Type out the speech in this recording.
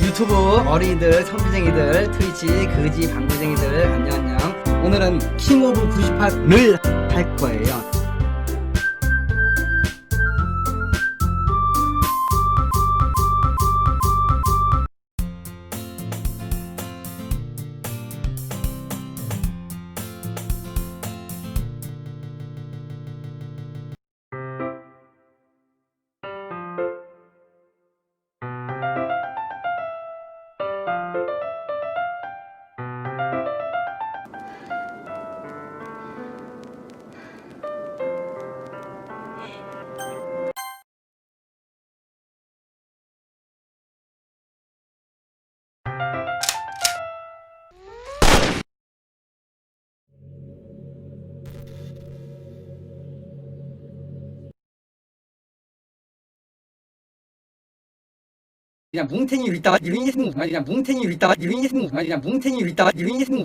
유튜브 어린이들, 선비쟁이들, 트위치, 그지, 방구쟁이들 안녕 안녕. 오늘은 킹 오브 98를 할 거예요. 그냥 뭉탱이 있다가 유인이 승 그냥 뭉탱이 있다가 유인이 승 그냥 뭉탱이 있다가 유인이 승